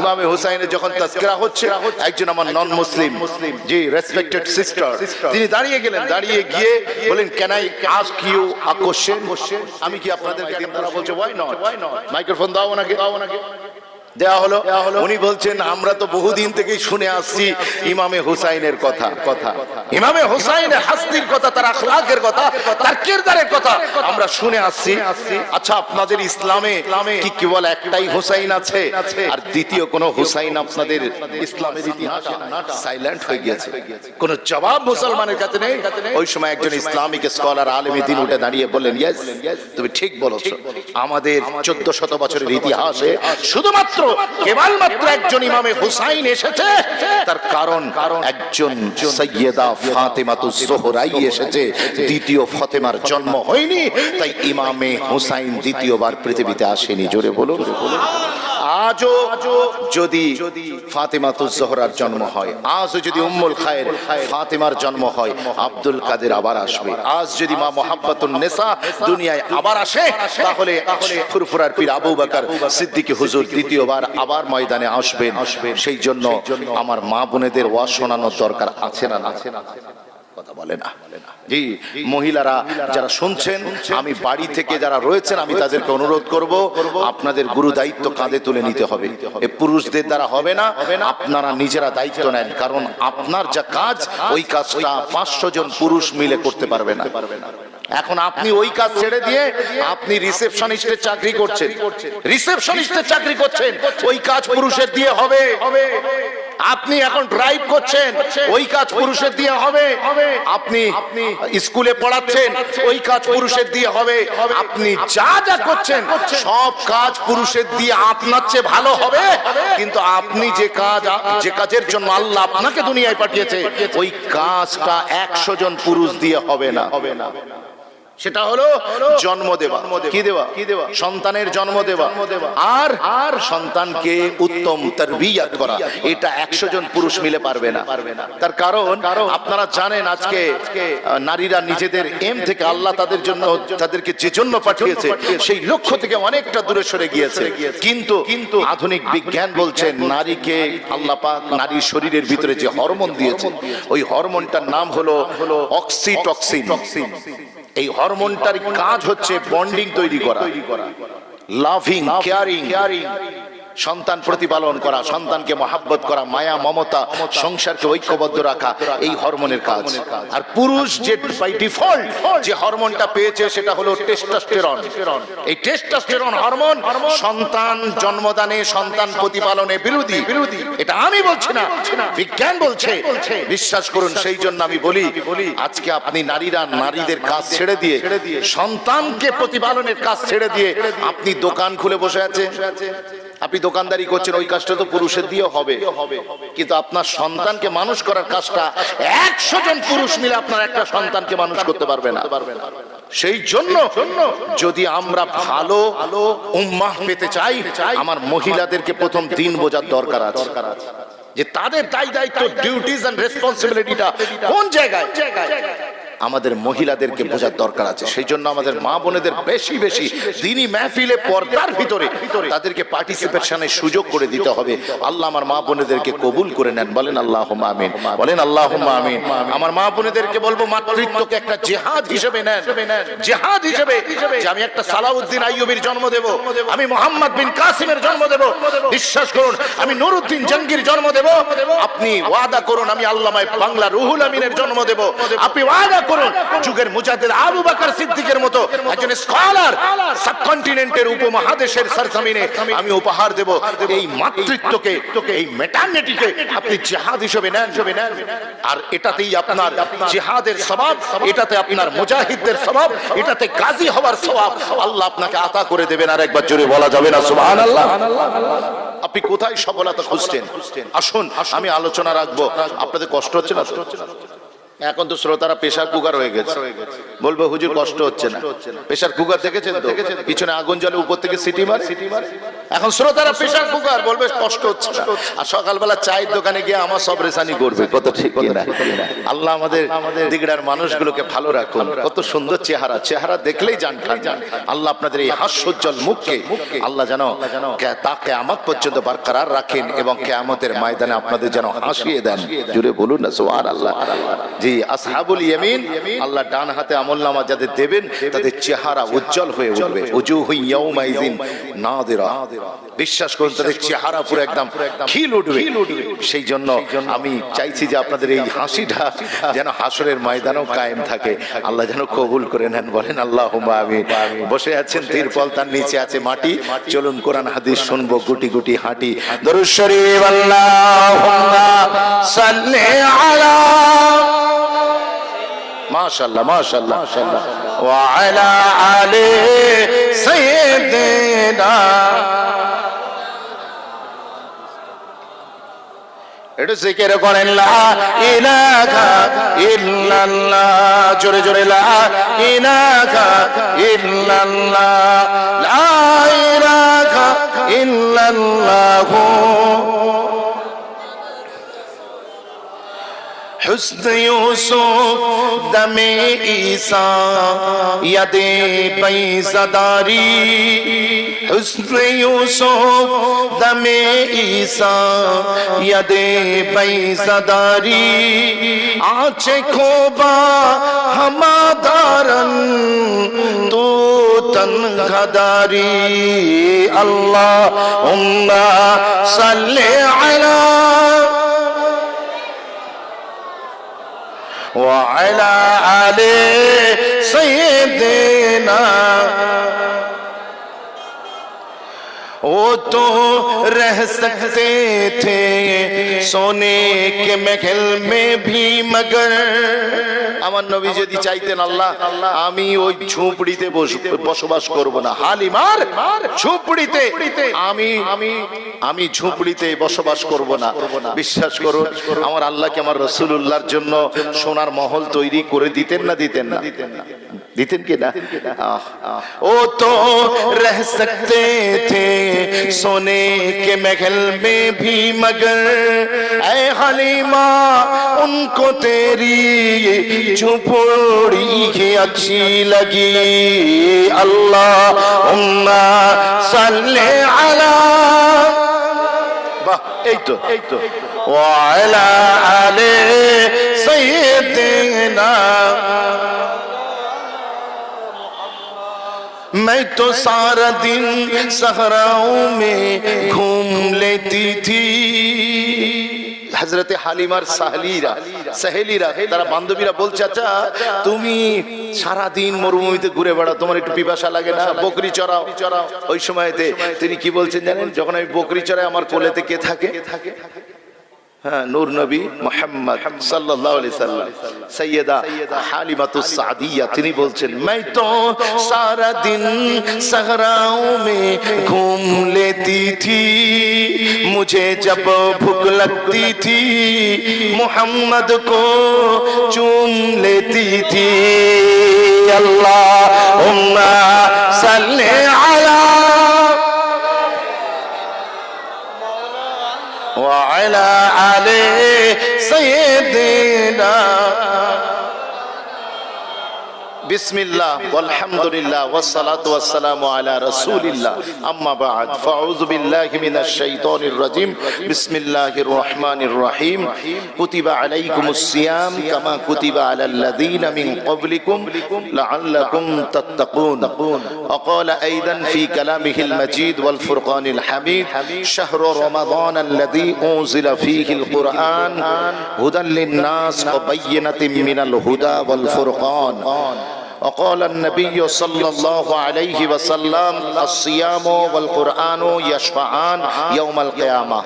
ইমামে হুসাইনের যখন তাস্করা হচ্ছে, একজন আমার নন মুসলিম জি রেসপেক্টেড সিস্টার তিনি দাঁড়িয়ে গেলেন, দাঁড়িয়ে গিয়ে বলেন can I ask you a question আমি কি আপনাদের বলছে ওয়াই নট মাইক্রোফোন দাও ওনাকে দাও ওনাকে। দেওয়া হলো। উনি বলছেন আমরা তো বহুদিন থেকেই শুনে আসছি ইমামে হুসাইনের কথা। কথা ইমামে হুসাইনের হাস্তির কথা তার আখলাকের কথা তার কিরদারের কথা আমরা শুনে আসছি। আচ্ছা আপনাদের ইসলামে কি কেবল একটাই হুসাইন আছে আর দ্বিতীয় কোন হুসাইন আপনাদের ইসলামের ইতিহাসে সাইলেন্ট হয়ে গিয়েছে। কোন জবাব মুসলমানের কাছে নেই। ওই সময় একজন ইসলামিক স্কলার আলেমী দিন উঠে দাঁড়িয়ে বললেন ইয়েস তুমি ঠিক বলেছ। আমাদের চোদ্দ শত বছরের ইতিহাসে শুধুমাত্র কেবলমাত্র একজন ইমামে হুসাইন এসেছে। তার কারণ কারণ একজন সৈয়দা ফাতেমাতু জোহরাই এসেছে। দ্বিতীয় ফাতেমার জন্ম হয়নি, তাই ইমামে হুসাইন দ্বিতীয়বার পৃথিবীতে আসেনি। জোরে বলুন। আজও যদি ফাতেমাতু জোহরার জন্ম হয়, আজও যদি উম্মুল খায়ের ফাতেমার জন্ম হয়, আব্দুল কাদের আবার আসবে। আজ যদি মা মোহাম্মতুন নেসা দুনিয়ায় আবার আসে, তাহলে ফুরফুরার পীর আবু বকর সিদ্দিকী হুজুর দ্বিতীয়বার আবার ময়দানে আসবেন। সেই জন্য আমার মা বোনেদের ওয়াজ শোনানোর দরকার আছে না আছে না কথা বলে না। জি, মহিলারা যারা শুনছেন, আমি বাড়ি থেকে যারা রয়েছেন, আমি তাদেরকে অনুরোধ করব, আপনাদের গুরু দায়িত্ব কাঁধে তুলে নিতে হবে। এ পুরুষদের দ্বারা হবে না, আপনারা নিজেরা দায়িত্ব নেন, কারণ আপনার যা কাজ, ওই কাজটা পাঁচশো জন পুরুষ মিলে করতে পারবে না। এখন আপনি ওই কাজ ছেড়ে দিয়ে আপনি রিসেপশনিস্টের চাকরি করছেন। রিসেপশনিস্টের চাকরি করছেন, ওই কাজ পুরুষের দিয়ে হবে। আপনি এখন ড্রাইভ করছেন, ওই কাজ পুরুষের দিয়ে হবে। আপনি স্কুলে পড়াচ্ছেন, ওই কাজ পুরুষের দিয়ে হবে। আপনি যা যা করছেন, সব কাজ পুরুষের দিয়ে আপনার চেয়ে ভালো হবে। কিন্তু আপনি যে কাজ, যে কাজের জন্য আল্লাহ আপনাকে দুনিয়ায় পাঠিয়েছে, ওই কাজটা একশো জন পুরুষ দিয়ে হবে না হবে না। সেটা হলো জন্ম দেওয়া। কি দেওয়া? কি দেওয়া? সন্তানের জন্ম দেওয়া। আর আর সন্তানকে উত্তম তরবিয়াত করা। এটা একশো জন পুরুষ মিলে পারবে না। তার কারণ আপনারা জানেন আজকে নারীরা নিজেদের এম থেকে আল্লাহ তাদের জন্য তাদেরকে যে জন্য পাঠিয়েছে সেই লক্ষ্য থেকে অনেকটা দূরে সরে গিয়েছে। কিন্তু কিন্তু আধুনিক বিজ্ঞান বলছে নারীকে আল্লাহ পাক নারীর শরীরের ভিতরে যে হরমোন দিয়েছে ওই হরমোনটার নাম হলো অক্সিটক্সিন এই হরমোনটার কাজ হচ্ছে বন্ডিং তৈরি করা। লাভিং কেয়ারিং সন্তান প্রতিপালন করা, সন্তানকে মহাব্বত করা, মায়া, মমতা, সংসারকে ঐক্যবদ্ধ রাখা, এই হরমোনের কাজ। আর পুরুষ যে বাই ডিফল্ট যে হরমোনটা পেয়েছে সেটা হলো টেস্টোস্টেরন এই টেস্টোস্টেরন হরমোন সন্তান জন্মদানে, সন্তান প্রতিপালনে বিরোধী। বিরোধী এটা আমি বলছি না, বিজ্ঞান বলছে। বিশ্বাস করুন সেই জন্য আমি বলি, আজকে আপনি নারীরা নারীদের কাজ ছেড়ে দিয়ে, সন্তানকে প্রতিপালনের কাজ ছেড়ে দিয়ে, আপনি দোকান খুলে বসে আছেন। আপনি দোকানদারি করছেন, ওই কাজটা তো পুরুষের দিয়ে হবে। কিন্তু আপনার সন্তানকে মানুষ করার কাজটা একশো জন পুরুষ মিলে আপনার একটা সন্তানকে মানুষ করতে পারবে না। সেই জন্য যদি আমরা ভালো উম্মাহ পেতে চাই, আমার মহিলাদেরকে প্রথম দিন বোঝার দরকার আছে। যে তাদের দায় দায়িত্ব ডিউটিস এন্ড রেসপন্সিবিলিটিটা কোন জায়গায়? আমাদের মহিলাদেরকে বোঝার দরকার আছে। সেই জন্য আমাদের মা বোনেদের বেশি বেশি দিনই মেহফিলে পর্দার ভিতরে তাদেরকে পার্টিসিপেশনের সুযোগ করে দিতে হবে। আল্লাহ আমার মা বোনেদেরকে কবুল করে নেন। বলেন আল্লাহ আমিন। বলেন আল্লাহ আমিন। আমার মা বোনেদেরকে বলব, মাতৃত্বকে একটা জেহাদ হিসেবে নেন। জেহাদ হিসেবে যে আমি একটা সালাউদ্দিন আইয়ুবির জন্ম দেব, আমি মোহাম্মদ বিন কাসিমের জন্ম দেব। বিশ্বাস করুন, আমি নুরুদ্দিন জঙ্গির জন্ম দেব। আপনি ওয়াদা করুন, আমি আল্লামায় বাংলা রুহুল আমিনের জন্ম দেব। আপনি ওয়াদা করুন যুগের মুজাদ্দিদ আবু বকর সিদ্দিকের মতো একজন স্কলার সাবকন্টিনেন্টের উপমহাদেশের সরজমিনে আমি উপহার দেব। এই মাতৃত্বকে, এই মেটার্নিটিকে আপনি জিহাদ হিসেবে নেন। নেন আর এটাতেই আপনার জিহাদের স্বভাব, এটাতে আপনার মুজাহিদদের স্বভাব, এটাতে গাজী হওয়ার স্বভাব আল্লাহ আপনাকে আতা করে দেবেন। আর একবার জোরে বলা যাবে না, সুবহানাল্লাহ। আপনি কোথায় সফলতা খুঁজছেন? আসুন, আমি আলোচনা রাখব। আপনাদের কষ্ট হচ্ছে না? এখন তো শ্রোতারা প্রেশার কুকার হয়ে গেছে। বলব হুজুর কষ্ট হচ্ছে না। প্রেশার কুকার দেখেছেন তো? পিছনে আগুন জলে উপর থেকে সিটি মার? সিটি মার। এখন শ্রোতারা প্রেশার কুকার বলবে কষ্ট হচ্ছে আর সকালবেলা চায়ের দোকানে গিয়ে আমার সব রেসানি করবে কত ঠিক কিনা? আল্লাহ আমাদের দিগড়ার মানুষগুলোকে ভালো রাখুন। কত সুন্দর চেহারা চেহারা দেখলেই জান আল্লাহ আপনাদের এই হাস্যোজ্জ্বল মুখকে, আল্লাহ যেন কে- তা কেয়ামত পর্যন্ত বরকরার রাখেন এবং কেয়ামতের ময়দানে আপনাদের যেন হাসিয়ে দেন। জুড়ে বলুন না সোহার আল্লাহ জি, আসহাবুল ইয়ামিন, আল্লাহ ডান হাতে আমল নামা যাদের দেবেন, তাদের চেহারা উজ্জ্বল হয়ে উঠবে। উজুহু ইয়াউমাইযিন নাদিরা। বিশ্বাস করুন তাদের চেহারা পুরো একদম খিল উঠবে। সেই জন্য আমি চাইছি যে আপনাদের এই হাসিটা যেন হাসরের ময়দানেও কায়েম থাকে। আল্লাহ যেন কবুল করে নেন বলেন আল্লাহ আমি বসে আছেন তিরপল তার নিচে আছে মাটি। চলুন কোরআন হাদিস শুনব গুটি গুটি হাঁটি। দরুদ শরীফ সাল্লি আলা মাশাআল্লাহ মাশাআল্লাহ মাশাআল্লাহ। ওয়া আলা সাইয়্যিদিনা। একটু জিকির করেন, লা ইল্লাল্লাহ। জোরে জোরে, লা ইল্লাল্লাহ। লা ইল্লাল্লাহ। حسن یوسف دم عیسیٰ ید پیزداری حسن یوسف دم عیسیٰ ید پیزداری آنچه خوبا ہما دارن تو تنگداری اللہ امہ صلی علیہ وعلى آل سيدنا वो तो रह सकते थे सोने के महल में भी मगर আমার নবী যদি চাইতেন আল্লাহ আমি ওই ঝুপড়িতে বস- বসবাস করব না হালিমার ঝুপড়িতে আমি আমি আমি ঝুপড়িতে বসবাস করব না বিশ্বাস করুন আমার আল্লাহকে আমার রসুল্লাহর জন্য সোনার মহল তৈরি করে দিতেন না দিতেন না দিতেন কি دیتن کے نا او تو رہ سکتے تھے سونے کے محل میں بھی مگر اے حلیمہ ان کو تیری جھپڑی ہی اچھی لگی اللہ صلی علی باہ ایک تو ایک تو وعلا علی سیدنا मैं तो सारा दिन सहराओं में घूम लेती थी হজরতে হালিমার সাহলিরা সাহেলিরা তারা বান্ধবীরা বলছে আচ্ছা তুমি সারা দিন মরুভূমিতে ঘুরে বেড়াও তোমার একটু পিপাসা লাগে না বকরি চড়াও চড়াও ওই সময়তে তিনি কি বলছেন জানেন যখন আমি বকরি চড়াই আমার কোলেতে কে থাকে হ্যাঁ নূর নবী মোহাম্মদ সাল্লাল্লাহু আলাইহি সাল্লাম সৈয়দা হালিমাতুস সাদিয়া তিনি বলছেন मैं तो सारा दिन सहराओं में घूम लेती थी मुझे जब भूख लगती थी मोहम्मद को चूम लेती थी अल्लाह নারে সৈয়দিনা بسم الله والحمد لله والصلاة والسلام على رسول الله أما بعد فأعوذ بالله من الشيطان الرجيم بسم الله الرحمن الرحيم كتب عليكم الصيام كما كتب على الذين من قبلكم لعلكم تتقون وقال أيضا في كلامه المجيد والفرقان الحميد شهر رمضان الذي أنزل فيه القرآن هدى للناس وبينة من الهدى والفرقان وقال النبي صلى الله عليه وسلم الصيام والقرآن يشفعان يوم القيامة.